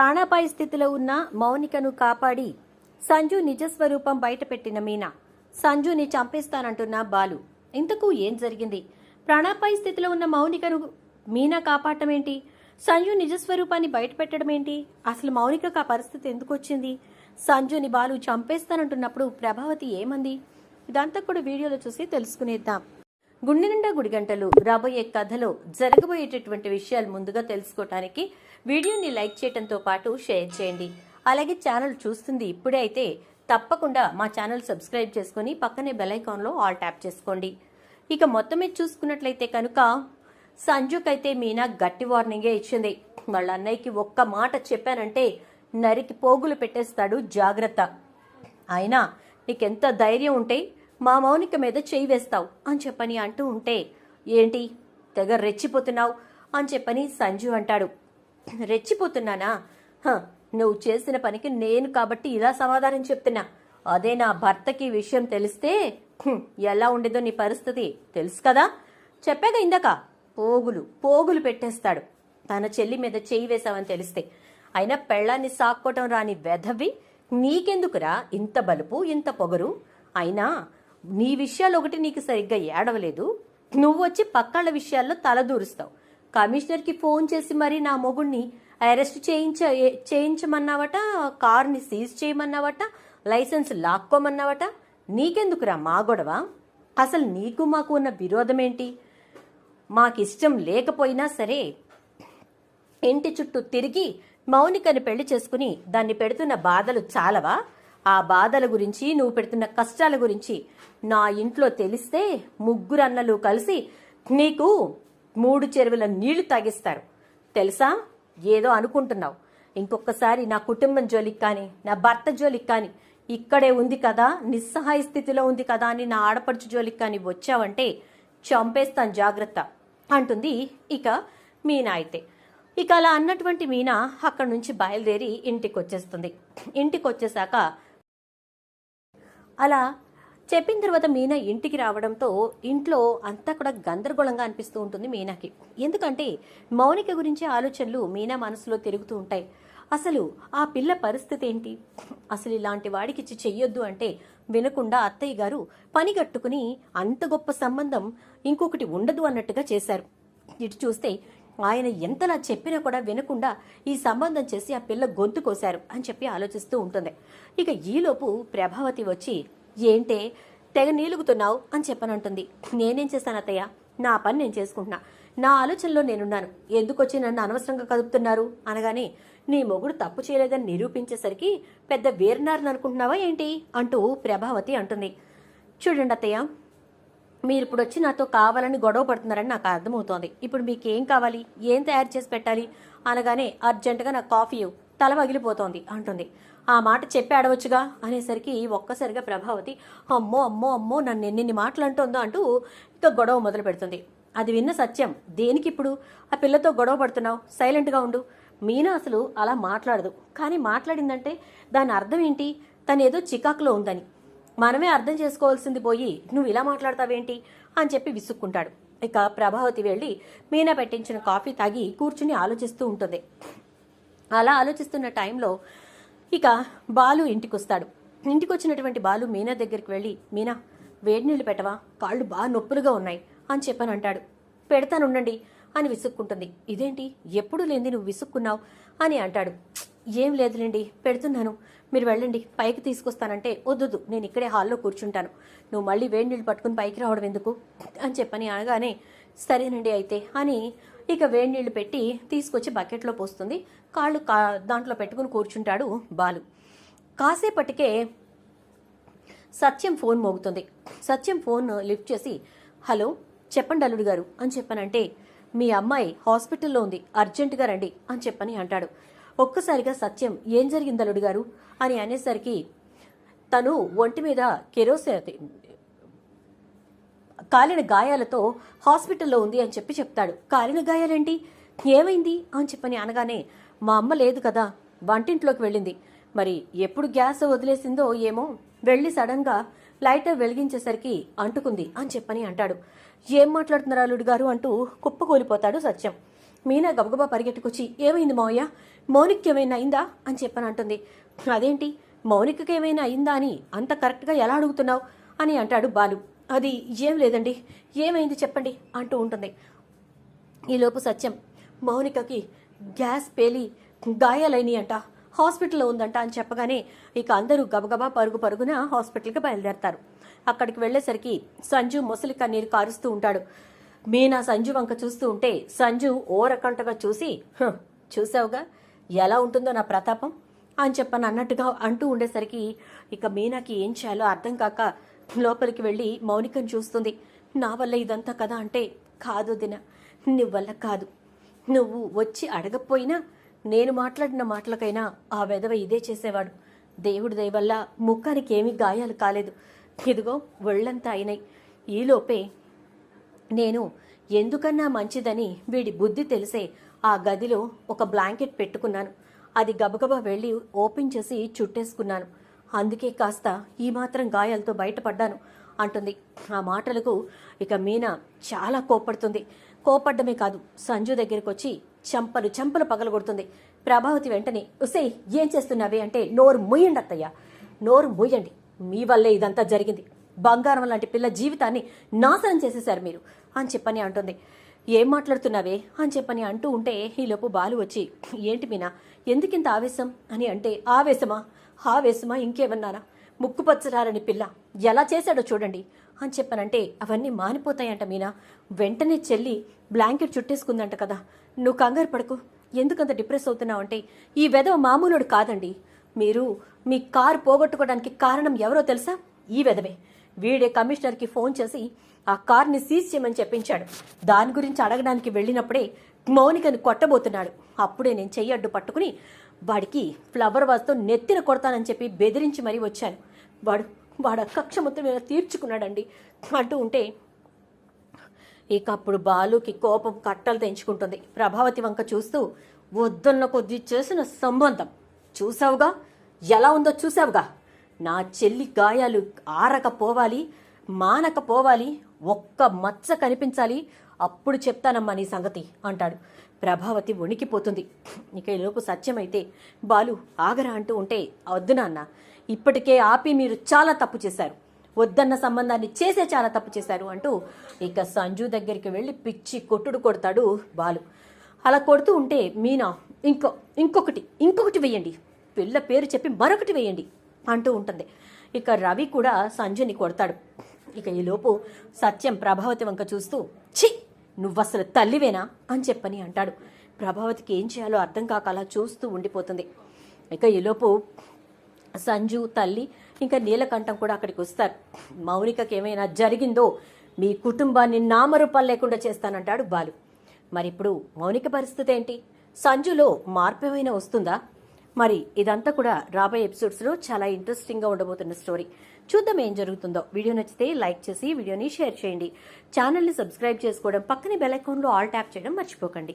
ప్రాణాపాయ స్థితిలో ఉన్న మౌనికను కాపాడి సంజు నిజస్వరూపం బయటపెట్టిన మీనా. సంజుని చంపేస్తానంటున్న బాలు. ఇంతకు ఏం జరిగింది? ప్రాణాపాయ స్థితిలో ఉన్న మౌనికను మీనా కాపాడటం ఏంటి సంజు నిజస్వరూపాన్ని బయటపెట్టడం ఏంటి అసలు మౌనికకు ఆ పరిస్థితి ఎందుకు వచ్చింది సంజుని బాలు చంపేస్తానంటున్నప్పుడు ప్రభావతి ఏమంది? ఇదంతా కూడా వీడియోలో చూసి తెలుసుకునేద్దాం. గుండె నిండా గుడిగంటలు రాబోయే కథలో జరగబోయేటటువంటి విషయాలు ముందుగా తెలుసుకోవటానికి వీడియోని లైక్ చేయడంతో పాటు షేర్ చేయండి. అలాగే ఛానల్ చూస్తుంది ఇప్పుడే అయితే తప్పకుండా మా ఛానల్ సబ్స్క్రైబ్ చేసుకుని పక్కనే బెలైకాన్లో ఆల్ ట్యాప్ చేసుకోండి. ఇక మొత్తం మీద చూసుకున్నట్లయితే కనుక సంజుకైతే మీనా గట్టి వార్నింగే ఇచ్చింది. వాళ్ళ అన్నయ్యకి ఒక్క మాట చెప్పానంటే నరికి పోగులు పెట్టేస్తాడు జాగ్రత్త. అయినా నీకెంత ధైర్యం ఉంటే మా మౌనిక మీద చేయి వేస్తావు అని చెప్పని అంటూ ఉంటే ఏంటి తెగ రెచ్చిపోతున్నావు? అని చెప్పని సంజు అంటాడు. రెచ్చిపోతున్నానా? హ, నువ్వు చేసిన పనికి నేను కాబట్టి ఇలా సమాధానం చెప్తున్నా. అదే నా భర్తకి విషయం తెలిస్తే ఎలా ఉండేదో నీ పరిస్థితి తెలుసు కదా? చెప్పాక ఇందాక. పోగులు పోగులు పెట్టేస్తాడు. తన చెల్లి మీద చేయి వేశావని తెలిస్తే. అయినా పెళ్ళాన్ని సాక్కోవటం రాని వెధవి నీకెందుకురా ఇంత బలుపు ఇంత పొగరు? అయినా నీ విషయాలు ఒకటి నీకు సరిగ్గా ఏడవలేదు. నువ్వు వచ్చి పక్కళ్ళ విషయాల్లో తలదూరుస్తావు. కమిషనర్కి ఫోన్ చేసి మరీ నా మొగుడిని అరెస్ట్ చేయించ చేయించమన్నావట కార్ని సీజ్ చేయమన్నావట లైసెన్స్ లాక్కోమన్నావట. నీకెందుకురా మా గొడవ? అసలు నీకు మాకు ఉన్న విరోధం ఏంటి మాకిష్టం లేకపోయినా సరే ఇంటి చుట్టూ తిరిగి మౌనికని పెళ్ళి చేసుకుని దాన్ని పెడుతున్న బాధలు చాలవా? ఆ బాధల గురించి నువ్వు పెడుతున్న కష్టాల గురించి నా ఇంట్లో తెలిస్తే ముగ్గురు అన్నలు కలిసి నీకు మూడు చెరువుల నీళ్ళు తాగిస్తారు. తెలుసా? ఏదో అనుకుంటున్నావు. ఇంకొకసారి నా కుటుంబం జోలికి కానీ నా భర్త జోలికి కానీ ఇక్కడే ఉంది కదా నిస్సహాయ స్థితిలో ఉంది కదా అని నా ఆడపడుచు జోలికి కానీ వచ్చావంటే చంపేస్తాను జాగ్రత్త అంటుంది ఇక మీనా అయితే. ఇక అలా అన్నటువంటి మీనా అక్కడి నుంచి బయలుదేరి ఇంటికి వచ్చేస్తుంది ఇంటికి వచ్చేసాక అలా చెప్పిన తర్వాత మీనా ఇంటికి రావడంతో ఇంట్లో అంతా కూడా గందరగోళంగా అనిపిస్తూ ఉంటుంది మీనాకి. ఎందుకంటే మౌనిక గురించి ఆలోచనలు మీనా మనసులో తిరుగుతూ ఉంటాయి. అసలు ఆ పిల్ల పరిస్థితి ఏంటి? అసలు ఇలాంటి వాడికి ఇచ్చి చెయ్యొద్దు అంటే వినకుండా అత్తయ్య గారు పనిగట్టుకుని అంత గొప్ప సంబంధం ఇంకొకటి ఉండదు అన్నట్టుగా చేశారు. ఇటు చూస్తే ఆయన ఎంతలా చెప్పినా కూడా వినకుండా ఈ సంబంధం చేసి ఆ పిల్ల గొంతు కోశారు అని చెప్పి ఆలోచిస్తూ ఉంటుంది. ఇక ఈలోపు ప్రభావతి వచ్చి ఏంటే? తెగ నీలుగుతున్నావు అని చెప్పనంటుంది. నేనేం చేశాను అత్తయ్య? నా పని నేను చేసుకుంటున్నా. నా ఆలోచనలో నేనున్నాను. ఎందుకు వచ్చి నన్ను అనవసరంగా కదుపుతున్నారు? అనగానే నీ మొగుడు తప్పు చేయలేదని నిరూపించేసరికి పెద్ద వీరనారని అనుకుంటున్నావా ఏంటి? అంటూ ప్రభావతి అంటుంది. చూడండి అత్తయ్య మీరు ఇప్పుడు వచ్చి నాతో కావాలని గొడవ పడుతున్నారని నాకు అర్థమవుతోంది. ఇప్పుడు మీకు ఏం కావాలి? ఏం తయారు చేసి పెట్టాలి? అనగానే అర్జెంటుగా నాకు కాఫీ తల పగిలిపోతోంది అంటుంది. ఆ మాట చెప్పి ఆడవచ్చుగా? అనేసరికి ఒక్కసారిగా ప్రభావతి అమ్మో అమ్మో అమ్మో నన్ను ఎన్నిన్ని మాటలు అంటుందో అంటూ ఇక గొడవ మొదలు పెడుతుంది. అది విన్న సత్యం దేనికి ఇప్పుడు ఆ పిల్లతో గొడవ పడుతున్నావు సైలెంట్గా ఉండు. మీనా అసలు అలా మాట్లాడదు. కానీ మాట్లాడిందంటే దాని అర్థం ఏంటి? తను ఏదో చికాకులో ఉందని. మనమే అర్థం చేసుకోవాల్సింది పోయి నువ్వు ఇలా మాట్లాడతావేంటి? అని చెప్పి విసుక్కుంటాడు. ఇక ప్రభావతి వెళ్ళి మీనా పెట్టించిన కాఫీ తాగి కూర్చుని ఆలోచిస్తూ ఉంటుంది. అలా ఆలోచిస్తున్న టైంలో ఇక బాలు ఇంటికొస్తాడు. ఇంటికొచ్చినటువంటి ఇంటికి వచ్చినటువంటి బాలు మీనా దగ్గరికి వెళ్ళి మీనా వేడి నీళ్ళు పెట్టవా? కాళ్ళు బాగా నొప్పులుగా ఉన్నాయి అని చెప్పని అంటాడు. పెడతానుండండి అని విసుక్కుంటుంది. ఇదేంటి? ఎప్పుడు లేనిది నువ్వు విసుక్కున్నావు? అని అంటాడు. ఏం లేదులేండి పెడుతున్నాను. మీరు వెళ్ళండి పైకి తీసుకొస్తానంటే వద్దు నేను ఇక్కడే హాల్లో కూర్చుంటాను. నువ్వు మళ్ళీ వేడి నీళ్ళు పట్టుకుని పైకి రావడం ఎందుకు? అని చెప్పని అనగానే సరేనండి అయితే అని ఇక వేడి నీళ్ళు పెట్టి తీసుకొచ్చి బకెట్లో పోస్తుంది. కాళ్ళు కా దాంట్లో పెట్టుకుని కూర్చుంటాడు బాలు. కాసేపటికే సత్యం ఫోన్ మోగుతుంది. సత్యం ఫోన్ లిఫ్ట్ చేసి హలో చెప్పండి అల్లుడు గారు అని చెప్పనంటే మీ అమ్మాయి హాస్పిటల్లో ఉంది అర్జెంటుగా రండి అని చెప్పని అంటాడు. ఒక్కసారిగా సత్యం ఏం జరిగింది అల్లుడు గారు? అని అనేసరికి తను ఒంటి మీద కెరోసిన్ కాలిన గాయాలతో హాస్పిటల్లో ఉంది అని చెప్పి చెప్తాడు. కాలిన గాయాలేంటి? ఏమైంది? అని చెప్పని అనగానే మా అమ్మ లేదు కదా వంటింట్లోకి వెళ్ళింది. మరి ఎప్పుడు గ్యాస్ వదిలేసిందో ఏమో వెళ్ళి సడన్గా లైటర్ వెలిగించేసరికి అంటుకుంది అని చెప్పని అంటాడు. ఏం మాట్లాడుతున్నారు అల్లుడు గారు? అంటూ కుప్పకూలిపోతాడు సత్యం. మీనా గబగబా పరిగెట్టుకొచ్చి ఏమైంది మావయ్య? మౌనిక్ ఏమైనా అయిందా? అని చెప్పని అంటుంది. అదేంటి? మౌనికకి ఏమైనా అయిందా అని అంత కరెక్ట్గా ఎలా అడుగుతున్నావు? అని అంటాడు బాలు. అది ఏం లేదండి. ఏమైంది చెప్పండి అంటూ ఉంటుంది. ఈలోపు సత్యం మౌనికకి గ్యాస్ పేలి గాయాలైనవి అంట హాస్పిటల్లో ఉందంట అని చెప్పగానే ఇక అందరూ గబగబా పరుగు పరుగున హాస్పిటల్కి బయలుదేరతారు. అక్కడికి వెళ్ళేసరికి సంజు మొసలి కన్నీరు కారుస్తూ ఉంటాడు. మీనా సంజు వంక చూస్తూ ఉంటే సంజు ఓరకంటగా చూసి చూసావుగా? ఎలా ఉంటుందో నా ప్రతాపం? అని చెప్పని అన్నట్టుగా అంటూ ఉండేసరికి ఇక మీనాకి ఏం చేయాలో అర్థం కాక లోపలికి వెళ్ళి మౌనికను చూస్తుంది. నా వల్ల ఇదంతా కదా అంటే కాదు దిన నీ వల్ల కాదు. నువ్వు వచ్చి అడగకపోయినా నేను మాట్లాడిన మాటలకైనా ఆ వెధవ ఇదే చేసేవాడు. దేవుడి దయవల్ల ముఖానికి ఏమీ గాయాలు కాలేదు. ఇదిగో ఒళ్ళంతా అయినాయి. ఈలోపే నేను ఎందుకన్నా మంచిదని వీడి బుద్ధి తెలిసే ఆ గదిలో ఒక బ్లాంకెట్ పెట్టుకున్నాను. అది గబగబా వెళ్ళి ఓపెన్ చేసి చుట్టేసుకున్నాను. అందుకే కాస్త ఈ మాత్రం గాయాలతో బయటపడ్డాను అంటుంది. ఆ మాటలకు ఇక మీనా చాలా కోపడుతుంది కోపడ్డమే కాదు సంజు దగ్గరికి వచ్చి చంపలు చంపలు పగలగొడుతుంది. ప్రభావతి వెంటనే ఉసే ఏం చేస్తున్నావే? అంటే నోరు ముయ్యండి అత్తయ్య. నోరు ముయ్యండి మీ వల్లే ఇదంతా జరిగింది. బంగారం లాంటి పిల్ల జీవితాన్ని నాశనం చేసేశారు మీరు. అని చెప్పని అంటుంది. ఏం మాట్లాడుతున్నావే? అని చెప్పని అంటూ ఉంటే ఈలోపు బాలు వచ్చి ఏంటి మీనా? ఎందుకింత ఆవేశం? అని అంటే ఆవేశమా? ఆవేశమా ఇంకేమన్నారా ముక్కుపచ్చరారని పిల్ల ఎలా చేశాడో చూడండి. అని చెప్పనంటే అవన్నీ మానిపోతాయంట మీనా. వెంటనే చెల్లి బ్లాంకెట్ చుట్టేసుకుందంట కదా. నువ్వు కంగారు పడకు. ఎందుకంత డిప్రెస్ అవుతున్నావు అంటే ఈ వెధవ మామూలుడు కాదండి. మీరు మీ కారు పోగొట్టుకోవడానికి కారణం ఎవరో తెలుసా? ఈ వెధవే. వీడే కమిషనర్కి ఫోన్ చేసి ఆ కార్ని సీజ్ చేయమని చెప్పించాడు. దాని గురించి అడగడానికి వెళ్ళినప్పుడే మౌనికను కొట్టబోతున్నాడు. అప్పుడే నేను చెయ్యి అడ్డు పట్టుకుని వాడికి ఫ్లవర్ వాజ్తో నెత్తిన కొడతానని చెప్పి బెదిరించి మరీ వచ్చాను. వాడు వాడు కక్ష మొత్తం మీద తీర్చుకున్నాడండి. అంటూ ఉంటే ఇక అప్పుడు బాలుకి కోపం కట్టలు తెంచుకుంటుంది. ప్రభావతి వంక చూస్తూ వద్దన్న కొద్దీ చేసిన సంబంధం. చూసావుగా ఎలా ఉందో చూసావుగా నా చెల్లి గాయాలు ఆరకపోవాలి మానకపోవాలి ఒక్క మచ్చ కనిపించాలి అప్పుడు చెప్తానమ్మా నీ సంగతి అంటాడు. ప్రభావతి వణికిపోతుంది. ఇక ఈలోపు సత్యమైతే బాలు ఆగరా అంటూ ఉంటే వద్దు నాన్న ఇప్పటికే ఆపి మీరు చాలా తప్పు చేశారు. వద్దన్న సంబంధాన్ని చేసే చాలా తప్పు చేశారు అంటూ ఇక సంజు దగ్గరికి వెళ్ళి పిచ్చి కొట్టుడు కొడతాడు బాలు. అలా కొడుతూ ఉంటే మీనా ఇంకో ఇంకొకటి ఇంకొకటి వేయండి. పిల్ల పేరు చెప్పి మరొకటి వేయండి అంటూ ఉంటుంది. ఇక రవి కూడా సంజుని కొడతాడు. ఇక ఈలోపు సత్యం ప్రభావతి వంక చూస్తూ ఛీ నువ్వసలు తల్లివేనా? అని చెప్పని అంటాడు. ప్రభావతికి ఏం చేయాలో అర్థం కాక అలా చూస్తూ ఉండిపోతుంది. ఇక ఈలోపు సంజు తల్లి ఇంకా నీలకంఠం కూడా అక్కడికి వస్తారు. మౌనికకి ఏమైనా జరిగిందో మీ కుటుంబాన్ని నామరూపాలు లేకుండా చేస్తానంటాడు బాలు. మరి ఇప్పుడు మౌనిక పరిస్థితి ఏంటి? సంజులో మార్పు ఏమైనా వస్తుందా? మరి ఇదంతా కూడా రాబోయే ఎపిసోడ్స్లో చాలా ఇంట్రెస్టింగ్గా ఉండబోతున్న స్టోరీ చూద్దాం ఏం జరుగుతుందో. వీడియో నచ్చితే లైక్ చేసి వీడియోని షేర్ చేయండి. ఛానల్ని సబ్స్క్రైబ్ చేసుకోవడం పక్కనే బెల్ ఐకాన్లో ఆల్ ట్యాప్ చేయడం మర్చిపోకండి.